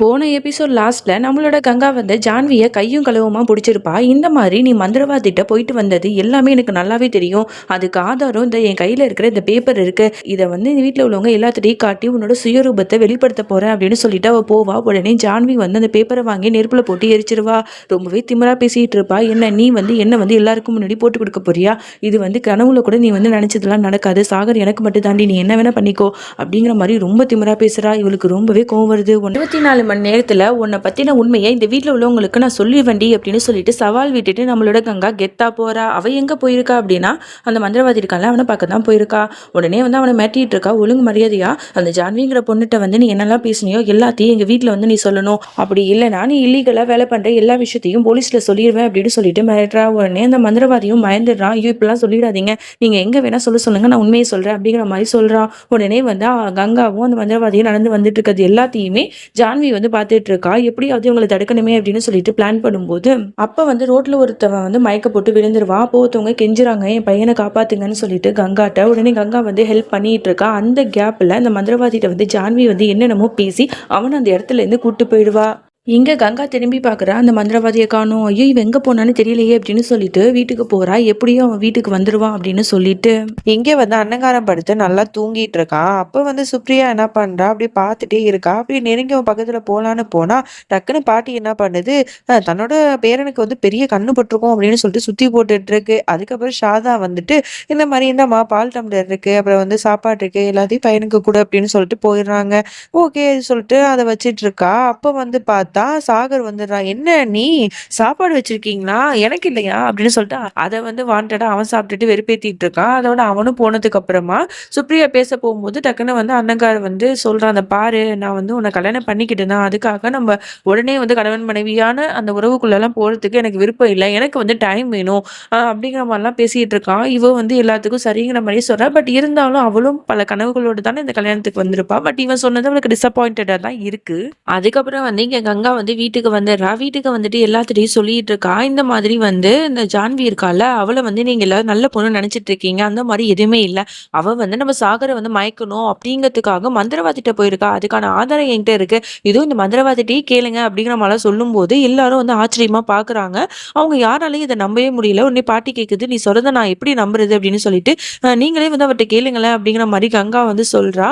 போன எபிசோட் லாஸ்ட்டில் நம்மளோட கங்கா வந்து ஜான்வியை கையும் களவுமா பிடிச்சிருப்பா. இந்த மாதிரி நீ மந்திரவாதிட்ட போயிட்டு வந்தது எல்லாமே எனக்கு நல்லாவே தெரியும். அதுக்கு ஆதாரம் இந்த என் கையில் இருக்கிற இந்த பேப்பர் இருக்கு. இதை வந்து இந்த வீட்டில் உள்ளவங்க எல்லாத்திட்டையும் காட்டி உன்னோட சுயரூபத்தை வெளிப்படுத்த போறேன் அப்படின்னு சொல்லிட்டு அவள் போவா. உடனே ஜான்வி வந்து அந்த பேப்பரை வாங்கி நெருப்புல போட்டு எரிச்சிருவா. ரொம்பவே திமிரா பேசிட்டு இருப்பா. என்ன நீ வந்து என்ன வந்து எல்லாருக்கும் முன்னாடி போட்டு கொடுக்க போறியா? இது வந்து கனவுல கூட நீ வந்து நினைச்சதெல்லாம் நடக்காது. சாகர் எனக்கு மட்டும் தாண்டி நீ என்ன வேணா பண்ணிக்கோ அப்படிங்கிற மாதிரி ரொம்ப திமிரா பேசுறா. இவளுக்கு ரொம்பவே கோவம் வருது. இருபத்தி நாலு மணி நேரத்தில் உன்னை பற்றின உண்மையை இந்த வீட்டில் உள்ளவங்களுக்கு நான் சொல்லி வண்டி அப்படின்னு சொல்லிட்டு சவால் விட்டுட்டு நம்மளோட கங்கா கெத்தா போகிறா அவ எங்கே போயிருக்கா அப்படின்னா அந்த மந்திரவாதி இருக்கான்ல அவனை பார்க்க தான் போயிருக்கா. உடனே வந்து அவனை மாட்டிகிட்டு இருக்கா. ஒழுங்கு மரியாதையா? அந்த ஜான்விங்கிற பொண்ணுகிட்ட வந்து நீ என்னெல்லாம் பேசுனியோ எல்லாத்தையும் எங்கள் வீட்டில் வந்து நீ சொல்லணும். அப்படி இல்லைனா நீ இல்லீகலாக வேலை பண்ணுற எல்லா விஷயத்தையும் போலீஸில் சொல்லிடுவேன் அப்படின்னு சொல்லிட்டு மிரட்டுறா. உடனே அந்த மந்திரவாதியும் பயந்துடுறான் ஐயோ இப்பெல்லாம் சொல்லிடாதீங்க. நீங்க எங்க வேணால் சொல்ல சொல்லுங்க நான் உண்மையை சொல்கிறேன் அப்படிங்கிற மாதிரி சொல்கிறான் உடனே வந்து கங்காவும் அந்த மந்திரவாதியும் நடந்து வந்துட்டு இருக்கிறது எல்லாத்தையுமே ஜான்வி வந்து பார்த்துட்டு இருக்கா எப்படியாவது இவங்களை தடுக்கணுமே அப்படின்னு சொல்லிட்டு பிளான் பண்ணும்போது அப்போ வந்து ரோட்ல ஒருத்தவன் வந்து மயக்க போட்டு விழுந்துருவா. அப்போ ஒருத்தவங்க கெஞ்சுறாங்க என் பையனை காப்பாத்துங்கன்னு சொல்லிட்டு கங்காட்ட. உடனே கங்கா வந்து ஹெல்ப் பண்ணிட்டு இருக்கா அந்த கேப்ல அந்த மந்திரவாதிகிட்ட வந்து ஜான்வி வந்து என்னென்னமோ பேசி அவனை அந்த இடத்துல இருந்து கூட்டு போயிடுவா. இங்கே கங்கா திரும்பி பார்க்குறா அந்த மந்திரவாதியை காணும். ஐயோ இவன் எங்கே போனான்னு தெரியலையே அப்படின்னு சொல்லிட்டு வீட்டுக்கு போகிறா எப்படியும் அவன் வீட்டுக்கு வந்துடுவான் அப்படின்னு சொல்லிட்டு. இங்கே வந்து அன்னங்காரம் படுத்து நல்லா தூங்கிட்டு இருக்கான் அப்போ வந்து சுப்ரியா என்ன பண்ணுறா அப்படி பார்த்துட்டே இருக்கா. அப்படி நெருங்கி அவன் பக்கத்தில் போகலான்னு போனால் டக்குன்னு பாட்டி என்ன பண்ணுது? தன்னோட பேரனுக்கு வந்து பெரிய கண்ணு பட்டிருக்கோம் அப்படின்னு சொல்லிட்டு சுற்றி போட்டுட்டுருக்கு அதுக்கப்புறம் ஷாதா வந்துட்டு இந்த மாதிரி இந்தம்மா பால் டம்ளர் இருக்குது அப்புறம் வந்து சாப்பாடு இருக்குது எல்லாத்தையும் பையனுக்கு கூட அப்படின்னு சொல்லிட்டு போயிடுறாங்க. ஓகே சொல்லிட்டு அதை வச்சிட்டு இருக்கா. அப்போ வந்து பார்த்து சாகர் வந்துடுறான் என்ன நீ? சாப்பாடு வச்சிருக்கீங்களா? எனக்கு இல்லையா? அப்படின்னு சொல்லிட்டு அதை வந்து வாண்டடா அவன் சாப்பிட்டுட்டு வெறுப்பேத்திட்டு இருக்கான். அதோட அவனும் போனதுக்கு அப்புறமா சுப்ரியா பேச போகும்போது டக்குன்னு வந்து அண்ணங்கார் வந்து சொல்றான் அந்த பாரு நான் வந்து உன்னை கல்யாணம் பண்ணிக்கிட்டு தான் அதுக்காக நம்ம உடனே வந்து கணவன் மனைவியான அந்த உறவுக்குள்ளெல்லாம் போறதுக்கு எனக்கு விருப்பம் இல்லை. எனக்கு வந்து டைம் வேணும். அப்படிங்கிற மாதிரிலாம் பேசிட்டு இருக்கான். இவ வந்து எல்லாத்துக்கும் சரிங்கிற மாதிரி சொல்றா. பட் இருந்தாலும் அவளும் பல கனவுகளோடு தானே இந்த கல்யாணத்துக்கு வந்திருப்பா. பட் இவன் சொன்னது அவளுக்கு டிசப்பாயிண்டடா தான் இருக்கு. அதுக்கப்புறம் வந்து இங்க கங்கா வந்து வீட்டுக்கு வந்துடுறா. வீட்டுக்கு வந்துட்டு எல்லாத்திட்டையும் சொல்லிட்டு இருக்கா இந்த மாதிரி வந்து இந்த ஜான்வி இருக்கால அவளை வந்து நீங்க எல்லாரும் நல்ல பொண்ணு நினைச்சிட்டு இருக்கீங்க அந்த மாதிரி எதுவுமே இல்லை. அவ வந்து நம்ம சாகரை வந்து மயக்கணும் அப்படிங்கிறதுக்காக மந்திரவாதிட்ட போயிருக்கா. அதுக்கான ஆதாரம் என்கிட்ட இருக்கு. இதுவும் இந்த மந்திரவாதிட்டையே கேளுங்க அப்படிங்கிற மாதிரி சொல்லும்போது எல்லாரும் வந்து ஆச்சரியமா பாக்குறாங்க. அவங்க யாராலையும் இதை நம்பவே முடியல. உடனே பாட்டி கேட்குது நீ சொல்றத நான் எப்படி நம்புறது அப்படின்னு சொல்லிட்டு நீங்களே வந்து அவர்கிட்ட கேளுங்களேன் அப்படிங்கிற மாதிரி கங்கா வந்து சொல்றா.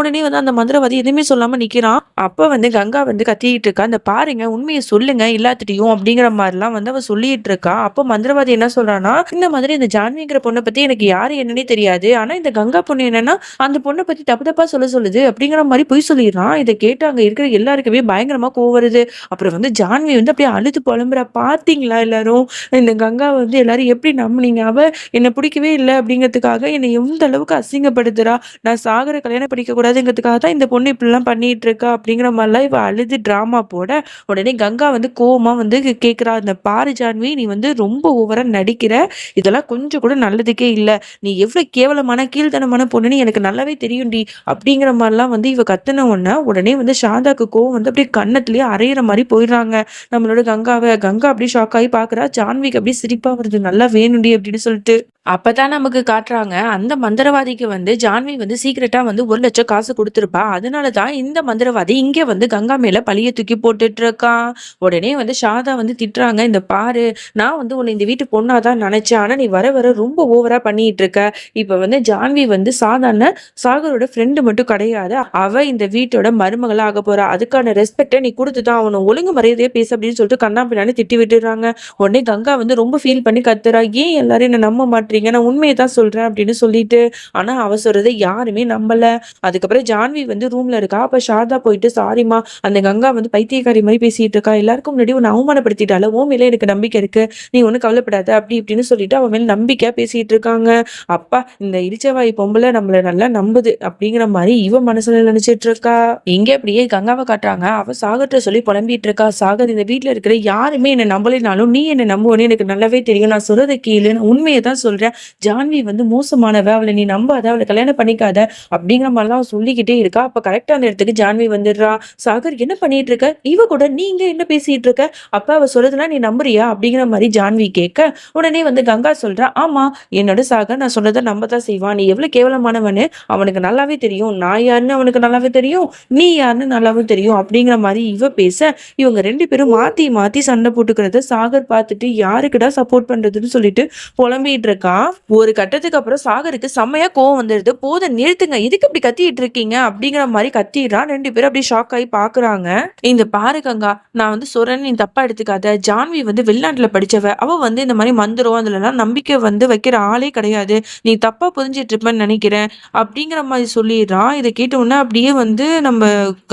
உடனே வந்து அந்த மந்திரவாதி எதுவுமே சொல்லாம நிக்கிறான். அப்ப வந்து கங்கா வந்து கத்திட்டு இருக்கா. இந்த பாருங்க உண்மையை சொல்லுங்க எல்லாத்திட்டையும் அப்படிங்கிற மாதிரிலாம் வந்து அவன் சொல்லிட்டு இருக்கா அப்போ மந்திரவாதி என்ன சொல்றான்னா இந்த மாதிரி இந்த ஜான்விங்கிற பொண்ணை பத்தி எனக்கு யாரு என்னன்னே தெரியாது. ஆனா இந்த கங்கா பொண்ணு என்னன்னா அந்த பொண்ணை பத்தி தப்பு தப்பா சொல்ல சொல்லுது அப்படிங்கிற மாதிரி பொய் சொல்லிடுறான். இதை கேட்டு அங்க இருக்கிற எல்லாருக்குமே பயங்கரமா கோவம் வருது. அப்புறம் வந்து ஜான்வி வந்து அப்படியே அழுது புலம்புற. பாத்தீங்களா எல்லாரும்? இந்த கங்கா வந்து எல்லாரும் எப்படி நம்புனீங்க? அவ என்னை பிடிக்கவே இல்லை அப்படிங்கிறதுக்காக என்னை எந்த அளவுக்கு அசிங்கப்படுத்துறா? நான் சாகர கல்யாணம் படிக்க கூடாதுங்கிறதுக்காக தான் இந்த பொண்ணு இப்படிலாம் பண்ணிட்டு இருக்கா அப்படிங்கிற மாதிரிலாம் இவ அழுது டிராமா போட உடனே கங்கா வந்து கோவமா வந்து கேட்குறா இந்த பாரு ஜான்வி நீ வந்து ரொம்ப ஓவரா நடிக்கிற. இதெல்லாம் கொஞ்சம் கூட நல்லதுக்கே இல்லை. நீ எவ்வளவு கேவலமான கீழ்த்தனமான பொண்ணுன்னு எனக்கு நல்லாவே தெரியும்டி. அப்படிங்கிற மாதிரிலாம் வந்து இவ கத்துன உடனே உடனே வந்து சாந்தாக்கு கோவம் வந்து அப்படியே கண்ணத்துலயே அரையிற மாதிரி போயிடுறாங்க. நம்மளோட கங்காவை கங்கா அப்படியே ஷாக் ஆகி பாக்குறா. ஜான்விக்கு அப்படியே சிரிப்பா வருது. நல்லா வேணும்டி அப்படின்னு சொல்லிட்டு. அப்பதான் நமக்கு காட்டுறாங்க அந்த மந்திரவாதிக்கு வந்து ஜான்வி வந்து சீக்கிரட்டா வந்து ஒரு லட்சம் காசு கொடுத்துருப்பா. அதனாலதான் இந்த மந்திரவாதி இங்க வந்து கங்கா மேல பழிய தூக்கி போட்டுட்டு இருக்கான் உடனே வந்து ஷாதா வந்து திட்டுறாங்க இந்த பாரு நான் வந்து உன்னை இந்த வீட்டு பொண்ணாதான் நினைச்சேன். ஆனா நீ வர வர ரொம்ப ஓவரா பண்ணிட்டு இருக்க இப்ப வந்து ஜான்வி வந்து சாதாரண சாகரோட ஃப்ரெண்டு மட்டும் கிடையாது. அவ இந்த வீட்டோட மருமகளா ஆக போறா. அதுக்கான ரெஸ்பெக்டை நீ கொடுத்துதான் அவனை ஒழுங்கு மரியாதையா பேசு அப்படின்னு சொல்லிட்டு கண்ணா பின்னாடி திட்டி விட்டுறாங்க. உடனே கங்கா வந்து ரொம்ப ஃபீல் பண்ணி கத்துறா. ஏன் எல்லாரும் என்ன நம்ப மாட்டீங்க? நான் உண்மையை தான் சொல்றேன் அப்படின்னு சொல்லிட்டு ஆனா அவ சொல்றதை யாருமே நம்பல. அதுக்கப்புறம் ஜான்வி வந்து ரூம்ல இருக்கா. அப்ப சாரதா போயிட்டு சாரிம்மா அந்த கங்கா வந்து பைத்தியக்காரி மாதிரி பேசிட்டு இருக்கா? எல்லாருக்கும் முன்னாடி உன்னை அவமானப்படுத்திட்டால உன் மேல எனக்கு நம்பிக்கை இருக்கு. நீ ஒன்றும் கவலைப்படாத. அப்படி இப்படின்னு சொல்லிட்டு அவன் மேல நம்பிக்கையா பேசிட்டு இருக்காங்க. அப்பா இந்த இடிச்சவாய் பொம்பளை நம்மள நல்லா நம்புது அப்படிங்கிற மாதிரி இவன் மனசுல நினைச்சிட்டு இருக்கா? இங்க அப்படியே கங்காவை காட்டுறாங்க. அவ சாகர்ட்ட சொல்லி புலம்பிட்டு இருக்கா. சாகர் இந்த வீட்ல இருக்கிற யாருமே என்ன நம்பலைனாலும் நீ என்ன நம்புவனே எனக்கு நல்லாவே தெரியும். நான் சொல்றது கீழேன்னு உண்மையை தான் சொல்றேன். ஜான்வி வந்து மோசமானவ. அவளை நீ நம்பாத. அவளை கல்யாணம் பண்ணிக்காத அப்படிங்கிற மாதிரிலாம் சொல்லிக்கிட்டே இருக்கா. அப்ப கரெக்டா அந்த இடத்துக்கு ஜான்வி வந்துடுறா. சாகர் என்ன பண்ணிட்டு இருக்க? இவ கூட நீங்க என்ன பேசிட்டு இருக்க? அப்ப அவ சொல்றதுலாம் நீ நம்புறியா? அப்படிங்கிற மாதிரி ஜான்வி கேட்க உடனே வந்து கங்கா சொல்றா ஆமா என்னோட சாகர் நான் சொன்னதை நம்ப தான் செய்வான். நீ எவ்வளவு கேவலமானவனு அவனுக்கு நல்லாவே தெரியும். நான் யாருன்னு அவனுக்கு நல்லாவே தெரியும். நீ யாருன்னு நல்லாவே தெரியும். அப்படிங்கிற மாதிரி இவ பேச இவங்க ரெண்டு பேரும் மாத்தி மாத்தி சண்டை போட்டுக்கிறத சாகர் பார்த்துட்டு யாருக்குடா சப்போர்ட் பண்றதுன்னு சொல்லிட்டு புலம்பிட்டு இருக்கான் ஒரு கட்டத்துக்கு அப்புறம் சாகருக்கு செம்மையா கோவம் வந்துடுது போத நிறுத்துங்க. எதுக்கு இப்படி கத்திட்டு இருக்கீங்க? அப்படிங்கிற மாதிரி கத்திடுறான் ரெண்டு பேரும் அப்படியே ஷாக் ஆகி பாக்குறாங்க இந்த பாரு கங்கா நான் வந்து சொல்றேன்னு நீ தப்பா எடுத்துக்காத. ஜான்வி வந்து வெளிநாட்டுல படிச்சவ. அவ வந்து இந்த மாதிரி மந்திரம் அதுலலாம் நம்பிக்கை வந்து வைக்கிற ஆளே கிடையாது. நீ தப்பா புரிஞ்சிட்டு இருப்பேன்னு நினைக்கிறேன். அப்படிங்கிற மாதிரி சொல்லிடுறான் இதை கேட்ட உடனே அப்படியே வந்து நம்ம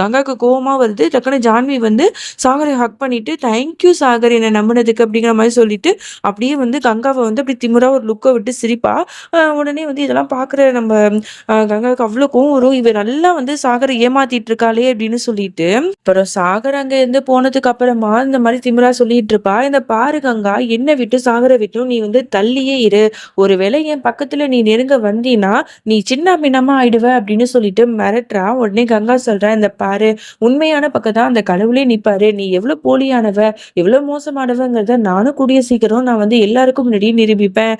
கங்காக்கு கோவமா வருது. டக்குனு ஜான்வி வந்து சாகரை ஹக் பண்ணிட்டு தேங்க்யூ சாகர் என்னை நம்பினதுக்கு அப்படிங்கிற மாதிரி சொல்லிட்டு அப்படியே வந்து கங்காவை வந்து அப்படி திமுறா ஒரு லுக்கை விட்டு சிரிப்பா. உடனே வந்து இதெல்லாம் பார்க்குற நம்ம கங்காவுக்கு அவ்வளோ கோவம் வரும். இவ நல்லா வந்து சாகரை ஏமாத்திட்டு இருக்காளே அப்படின்னு சொல்லிட்டு அப்புறம் சாகர் அங்க இருந்து போனதுக்கு அப்புறமா இந்த மாதிரி திமிரா சொல்லிட்டு இருப்பா. இந்த பாரு கங்கா என்னை விட்டு சாகரை விட்டும் நீ வந்து தள்ளியே இரு. ஒருவேளை என் பக்கத்துல நீ நெருங்க வந்தீன்னா நீ சின்ன பின்னமா ஆயிடுவ அப்படின்னு சொல்லிட்டு மிரட்டுறா. உடனே கங்கா சொல்றா இந்த பாரு உண்மையான பக்கம் தான் அந்த கடவுளே நிப்பாரு. நீ எவ்வளவு போலியானவ எவ்வளவு மோசமானவங்கிறத நானும் கூடிய சீக்கிரம் நான் வந்து எல்லாருக்கும் முன்னாடி நிரூபிப்பேன்.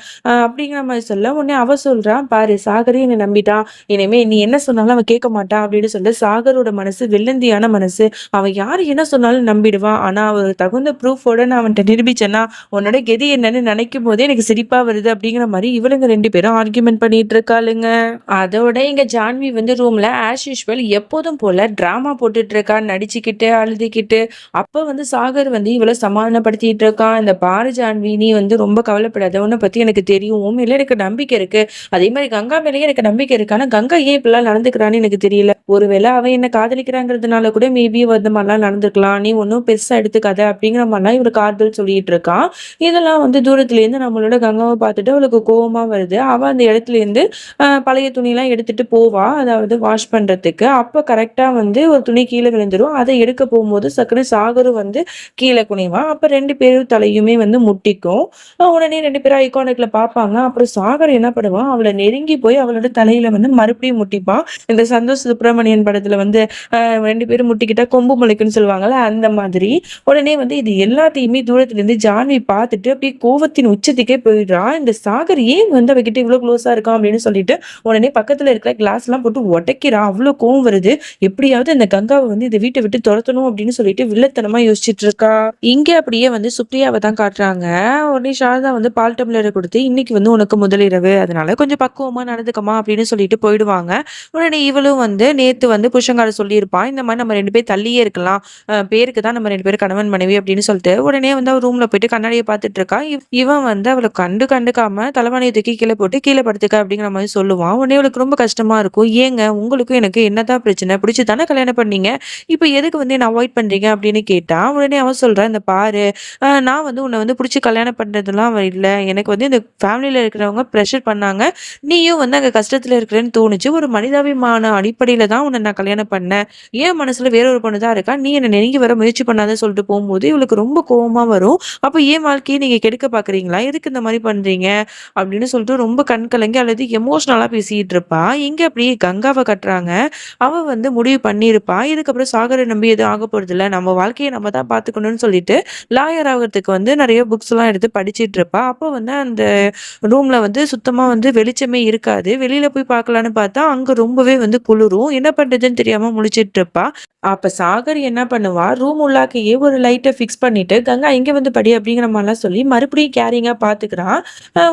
அப்படிங்கிற மாதிரி சொல்ல உடனே அவ சொல்றான் பாரு சாகரே என்னை நம்பிட்டான். இனிமே நீ என்ன சொன்னாலும் அவன் கேட்க மாட்டான் அப்படின்னு சொல்ல சாகரோட மனசு வெள்ளந்தியான மனசு அவன் யார் என்ன சொன்னாலும் நம்பிடுவான் ஆனால் அவர் தகுந்த ப்ரூஃபோட நான் அவன்கிட்ட நிரூபிச்சேன்னா உன்னோட கெதி என்னன்னு நினைக்கும் போதே எனக்கு சிரிப்பாக வருது அப்படிங்கிற மாதிரி இவளுங்க ரெண்டு பேரும் ஆர்கியூமெண்ட் பண்ணிட்டு இருக்காளுங்க. அதோட இங்கே ஜான்வி வந்து ரூமில் ஆஸ் யூஷுவல் எப்போதும் போல ட்ராமா போட்டுட்டு இருக்கா நடிச்சுக்கிட்டு அழுதுகிட்டு. அப்போ வந்து சாகர் வந்து இவளை சமாதானப்படுத்திட்டு இருக்கான் இந்த பாரு ஜான்வி நீ வந்து ரொம்ப கவலைப்படாத உன்னை பற்றி எனக்கு தெரியும். உண்மையில எனக்கு நம்பிக்கை இருக்கு. அதே மாதிரி கங்கா மேலேயே எனக்கு நம்பிக்கை இருக்கு. ஆனால் கங்கா ஏன் இப்படிலாம் நடந்துக்கிறான்னு எனக்கு தெரியல. ஒருவேளை அவன் என்ன காதலிக்கிறாங்கிறதுனால கூட மேபி வந்து மாதிரிலாம் நடந்துக்கலாம். நீ ஒன்றும் பெருசா எடுத்துக்காத அப்படிங்கிற மாதிரிலாம் இவர் காதல் சொல்லிட்டு இருக்கான் இதெல்லாம் வந்து தூரத்துல இருந்து நம்மளோட கங்காவை பார்த்துட்டு அவளுக்கு கோவமா வருது. அவள் அந்த இடத்துல இருந்து பழைய துணிலாம் எடுத்துட்டு போவா. அதாவது வாஷ் பண்றதுக்கு. அப்போ கரெக்டா வந்து ஒரு துணி கீழே விழுந்துரும். அதை எடுக்க போகும்போது சக்குனு சாகரும் வந்து கீழே குனிவான் அப்ப ரெண்டு பேரும் தலையுமே வந்து முட்டிக்கும். உடனே ரெண்டு பேரும் ஐகானிக்ல பார்ப்பாங்க. அப்புறம் சாகர் என்ன பண்ணுவான் அவளை நெருங்கி போய் அவளோட தலையில வந்து மறுபடியும் முட்டிப்பான் இந்த சந்தோஷ் சுப்பிரமணியன் படத்துல வந்து ஆஹ் ரெண்டு பேரும் முட்டிக்கிட்டா கொம்பு முளைக்குன்னு சொல்லுவாங்கல்ல அந்த மாதிரி. உடனே வந்து இது எல்லாத்தையுமே தூரத்துல இருந்து ஜான்வி பார்த்துட்டு அப்படியே கோவத்தின் உச்சத்துக்கே போயிடுறா. இந்த சாகர் ஏன் வந்து அவகிட்ட இவ்வளவு க்ளோஸா இருக்கான் அப்படின்னு சொல்லிட்டு உடனே பக்கத்துல இருக்கிற கிளாஸ் எல்லாம் போட்டு உடைக்கிறான் அவ்வளவு கோவம் வருது. எப்படியாவது இந்த கங்காவை வந்து இந்த வீட்டை விட்டு துரத்தணும் அப்படின்னு சொல்லிட்டு வில்லத்தனமா யோசிச்சுட்டு இருக்கா. இங்க அப்படியே வந்து சுப்ரியாவை தான் காட்டுறாங்க. உடனே சாரதா வந்து பால் டம்ளரை கொடுத்து இன்னைக்கு வந்து உனக்கு முதலிரவு அதனால கொஞ்சம் பக்குவமா நடந்துக்கமா அப்படின்னு சொல்லிட்டு போயிடுவாங்க. உடனே இவளும் வந்து நேத்து வந்து புருஷங்கார சொல்லியிருப்பான் இந்த மாதிரி நம்ம ரெண்டு பேர் தள்ளியே இருக்கலாம். தான் பேருக்கு தான் நம்ம ரெண்டு பேரும் கணவன் மனைவி அப்படின்னு சொல்லிட்டு உடனே வந்து அவள் ரூம்ல போயிட்டு கண்ணாடியை பார்த்துட்டு இருக்கா. இவ்- இவன் வந்து அவளை கண்டு கண்டுக்காம தலைவாணியை தூக்கி கீழே போட்டு கீழே படுத்துக்க அப்படிங்கிற மாதிரி சொல்லுவான். உடனே அவளுக்கு ரொம்ப கஷ்டமா இருக்கும். ஏங்க உங்களுக்கும் எனக்கு என்னதான் பிரச்சனை? பிடிச்சி தானே கல்யாணம் பண்ணீங்க? இப்போ எதுக்கு வந்து என்ன அவாய்ட் பண்றீங்க அப்படின்னு கேட்டா உடனே அவன் சொல்றான் இந்த பாரு நான் வந்து உன்னை வந்து பிடிச்சி கல்யாணம் பண்றதுலாம் இல்லை. எனக்கு வந்து இந்த ஃபேமிலியில இருக்கிறவங்க ப்ரெஷர் பண்ணாங்க. நீயும் வந்து அங்க கஷ்டத்துல இருக்கிறேன்னு தோணுச்சு. ஒரு மனிதாபிமான அடிப்படையில தான் உன்னை நான் கல்யாணம் பண்ணேன். ஏன் மனசுல வேற ஒரு பொண்ணு தான் இருக்கா? நீ என்னை நெருங்கி வர முயற்சி பண்ணாத சொல்லிட்டு போகும்போது இவளுக்கு ரொம்ப கோவமா வரும். அப்போ ஏன் வாழ்க்கையை நீங்க கெடுக்க பாக்குறீங்களா? எதுக்கு இந்த மாதிரி பண்றீங்க? அப்படின்னு சொல்லிட்டு ரொம்ப கண் கலங்கி அல்லது எமோஷனலா பேசிகிட்டு இருப்பா. இங்க அப்படியே கங்காவை கட்டுறாங்க. அவ வந்து முடிவு பண்ணியிருப்பா. இதுக்கப்புறம் சாகரை நம்பி எதுவும் ஆக போகிறதில்ல நம்ம வாழ்க்கையை நம்ம தான் பார்த்துக்கணும்னு சொல்லிட்டு லாயர் ஆகிறதுக்கு வந்து நிறைய புக்ஸ் எல்லாம் எடுத்து படிச்சிட்டு இருப்பா. அப்போ வந்து அந்த ரூமில் வந்து சுத்தமாக வந்து வெளிச்சமே இருக்காது. வெளியில் போய் பார்க்கலான்னு பார்த்தா அங்கே ரொம்பவே வந்து குளிரும். என்ன பண்றதுன்னு தெரியாமல் முழிச்சிட்டு இருப்பா. அப்ப சாகர் என்ன என்ன பண்ணுவா? ரூம் உள்ளாக்கையே ஒரு லைட்டை ஃபிக்ஸ் பண்ணிட்டு கங்கா இங்கே வந்து படி அப்படிங்கிற மாதிரிலாம் சொல்லி மறுபடியும் கேரிங்காக பார்த்துக்கிறான்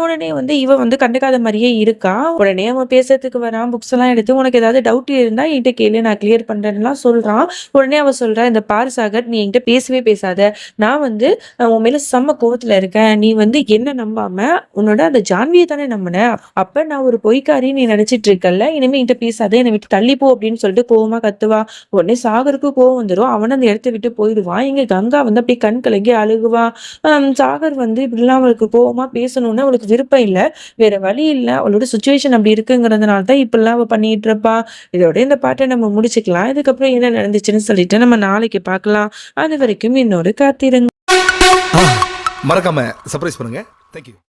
உடனே வந்து இவ வந்து கண்டுக்காத மாதிரியே இருக்கா? உடனே அவன் பேசுறதுக்கு வரான் புக்ஸ் எல்லாம் எடுத்து உனக்கு ஏதாவது டவுட் இருந்தா என்கிட்ட கேளு நான் கிளியர் பண்றேன்னுலாம் சொல்றான். உடனே அவன் சொல்றா இந்த பார் சாகர் நீ என்கிட்ட பேசவே பேசாத. நான் வந்து உன் மேல செம்ம கோவத்துல இருக்கேன். நீ வந்து என்ன நம்பாம உன்னோட அந்த ஜான்வியை தானே நம்பின. அப்ப நான் ஒரு பொய்க்காரி நீ நினைச்சிட்டு இருக்கல்ல இனிமே என்கிட்ட பேசாத என்னை விட்டு தள்ளி போ அப்படின்னு சொல்லிட்டு கோவமா கத்துவா. உடனே சாகருக்கு கோவம் வந்துடும் அவனை அந்த இடத்த விட்டு போயிடுவான் இங்கே கங்கா வந்து அப்படியே கண் கலங்கி அழுகுவா. சாகர் வந்து இப்படிலாம் அவளுக்கு கோபமா பேசணும்னு அவளுக்கு விருப்பம் இல்லை. வேற வழி இல்லை. அவளோட சுச்சுவேஷன் அப்படி இருக்குங்கிறதுனால தான் இப்படிலாம் அவள் பண்ணிட்டு இருப்பா. இதோட இந்த பாட்டை நம்ம முடிச்சுக்கலாம். இதுக்கப்புறம் என்ன நடந்துச்சுன்னு சொல்லிட்டு நம்ம நாளைக்கு பார்க்கலாம். அது வரைக்கும் இன்னொரு காத்திருங்க. மறக்காம சர்ப்ரைஸ் பண்ணுங்க. தேங்க்யூ